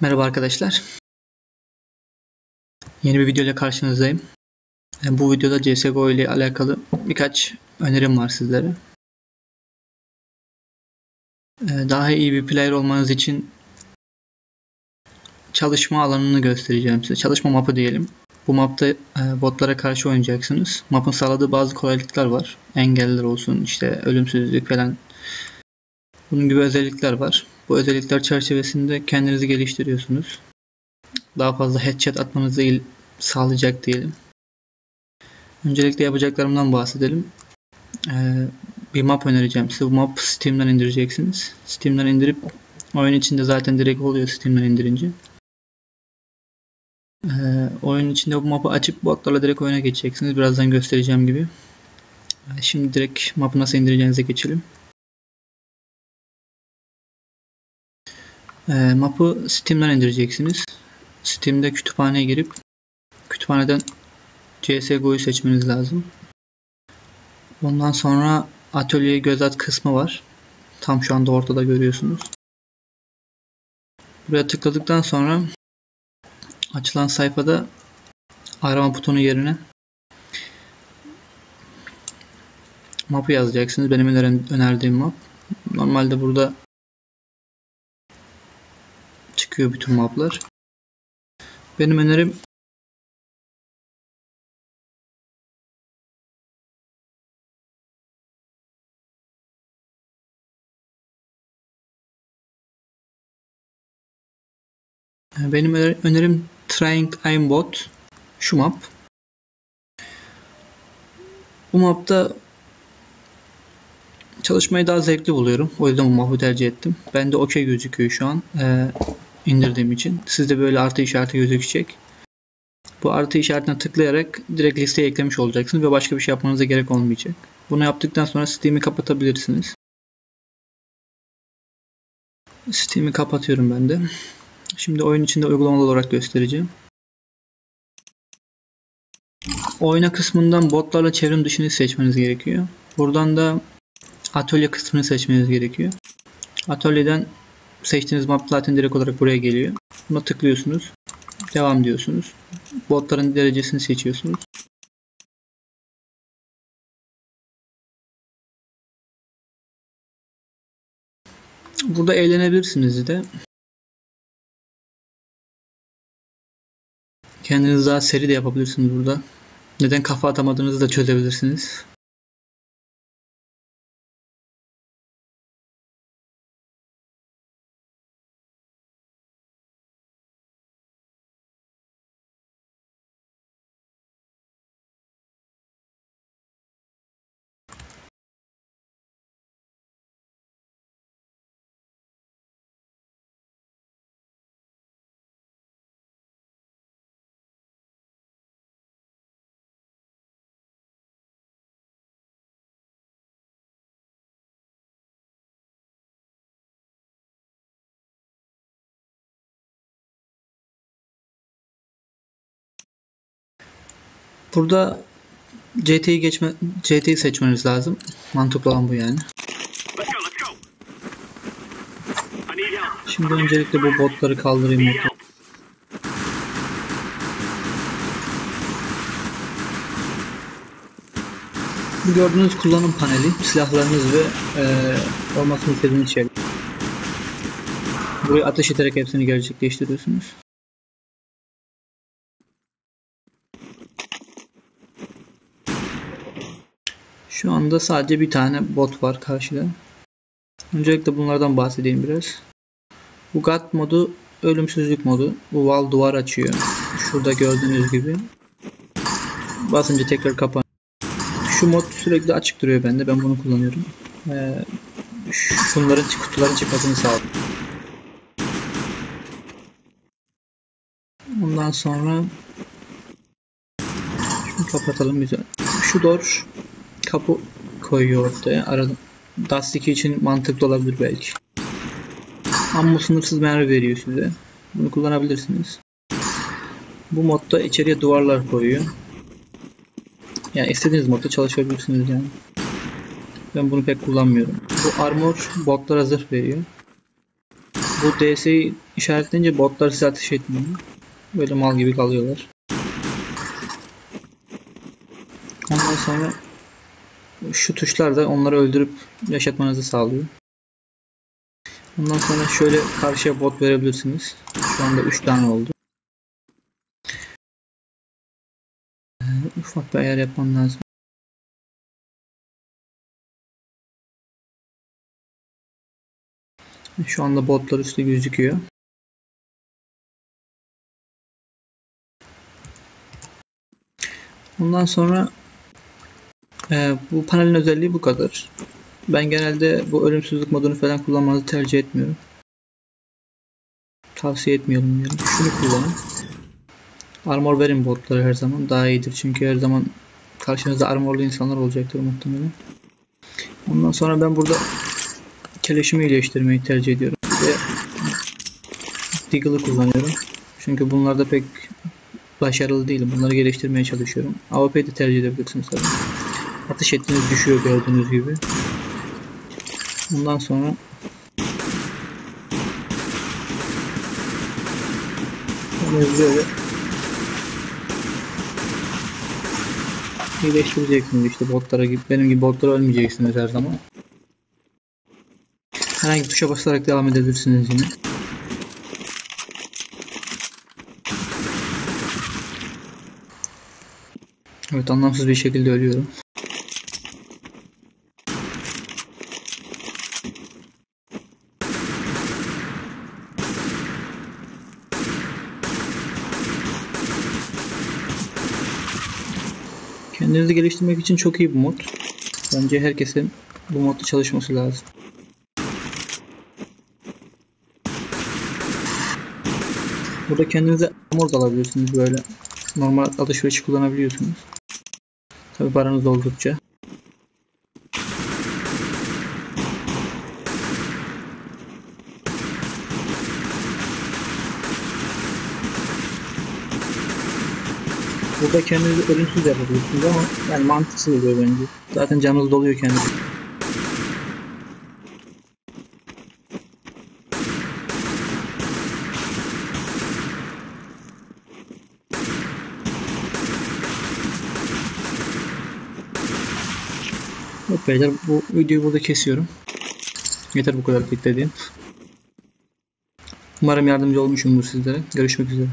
Merhaba arkadaşlar. Yeni bir video ile karşınızdayım. Bu videoda CSGO ile alakalı birkaç önerim var sizlere. Daha iyi bir player olmanız için çalışma alanını göstereceğim size. Çalışma mapı diyelim. Bu mapta botlara karşı oynayacaksınız. Mapın sağladığı bazı kolaylıklar var. Engeller olsun, işte ölümsüzlük falan. Bunun gibi özellikler var. Bu özellikler çerçevesinde kendinizi geliştiriyorsunuz. Daha fazla headshot atmanızı sağlayacak diyelim. Öncelikle yapacaklarımdan bahsedelim. Ee, bir map önereceğim size. Bu map Steam'den indireceksiniz. Steam'den indirip oyun içinde zaten direkt oluyor Steam'den indirince. Ee, oyun içinde bu mapı açıp botlarla direkt oyuna geçeceksiniz. Birazdan göstereceğim gibi. Ee, şimdi direkt mapı nasıl indireceğinize geçelim. E, map'ı Steam'den indireceksiniz. Steam'de kütüphaneye girip kütüphaneden CSGO'yu seçmeniz lazım. Ondan sonra atölye göz at kısmı var. Tam şu anda ortada görüyorsunuz. Buraya tıkladıktan sonra açılan sayfada arama butonu yerine map'ı yazacaksınız. Benim önerdiğim map. Normalde burada çıkıyor bütün maplar. Benim önerim Benim önerim Trying Aimbot şu map. Bu mapta çalışmayı daha zevkli buluyorum. O yüzden bu mapı tercih ettim. Bende okey gözüküyor şu an. Ee, indirdiğim için. Sizde böyle artı işareti gözükecek. Bu artı işaretine tıklayarak direkt listeye eklemiş olacaksınız ve başka bir şey yapmanıza gerek olmayacak. Bunu yaptıktan sonra Steam'i kapatabilirsiniz. Steam'i kapatıyorum ben de. Şimdi oyun içinde uygulamalı olarak göstereceğim. Oyna kısmından botlarla çevrim dışını seçmeniz gerekiyor. Buradan da atölye kısmını seçmeniz gerekiyor. Atölyeden seçtiğiniz map zaten direkt olarak buraya geliyor. Buna tıklıyorsunuz. Devam diyorsunuz. Botların derecesini seçiyorsunuz. Burada eğlenebilirsiniz de. Kendiniz daha seri de yapabilirsiniz burada. Neden kafa atamadığınızı da çözebilirsiniz. Burada CT'yi geçme CT'yi seçmeniz lazım. Mantıklı olan bu yani. Şimdi öncelikle bu botları kaldırayım. Gördüğünüz kullanım paneli, silahlarınız ve e, olmasını istediğiniz şey. Buraya ateş ederek hepsini gerçekleştiriyorsunuz. Şu anda sadece bir tane bot var karşıda. Öncelikle bunlardan bahsedeyim biraz. Bu God modu ölümsüzlük modu. Bu wall duvar açıyor. Şurada gördüğünüz gibi. Basınca tekrar kapanıyor. Şu mod sürekli açık duruyor bende. Ben bunu kullanıyorum. Ee, şunların kutuların çıkmasını sağlıyor. Ondan sonra şunu kapatalım güzel. Şu door kapı koyuyor ortaya. Arada Dust 2 için mantıklı olabilir belki. Ammo sınırsız mermi veriyor size. Bunu kullanabilirsiniz. Bu modda içeriye duvarlar koyuyor. Yani istediğiniz modda çalışabilirsiniz yani. Ben bunu pek kullanmıyorum. Bu armor botlara zırh veriyor. bu DS'yi işaretleyince botlar size ateş etmiyor. Böyle mal gibi kalıyorlar. Ondan sonra şu tuşlar da onları öldürüp yaşatmanızı sağlıyor. Ondan sonra şöyle karşıya bot verebilirsiniz. Şu anda 3 tane oldu. Ee, ufak bir ayar yapmam lazım. Şu anda botlar üstte gözüküyor. Ondan sonra e, bu panelin özelliği bu kadar. Ben genelde bu ölümsüzlük modunu falan kullanmanızı tercih etmiyorum. Tavsiye etmiyorum yani. Şunu kullanın. Armor verin botları her zaman daha iyidir. Çünkü her zaman karşınızda armorlu insanlar olacaktır muhtemelen. Ondan sonra ben burada keleşimi iyileştirmeyi tercih ediyorum. Ve Deagle'ı kullanıyorum. Çünkü bunlarda pek başarılı değilim. Bunları geliştirmeye çalışıyorum. AWP'yi de tercih edebilirsiniz tabii. Atış ettiğiniz düşüyor gördüğünüz gibi. Ondan sonra böyle iyileştireceksiniz işte botlara gibi benim gibi botlara ölmeyeceksiniz her zaman. Herhangi tuşa basarak devam edebilirsiniz yine. Evet anlamsız bir şekilde ölüyorum. Kendinizi geliştirmek için çok iyi bir mod. Bence herkesin bu modda çalışması lazım. Burada kendinize da alabiliyorsunuz böyle. Normal alışveriş kullanabiliyorsunuz. Tabi paranız oldukça. Burada kendinizi ölümsüz yapabilirsiniz ama yani mantıksız oluyor bence. Zaten canınız doluyor kendiniz. Evet beyler bu videoyu burada kesiyorum. Yeter bu kadar beklediğim. Umarım yardımcı olmuşumdur sizlere. Görüşmek üzere.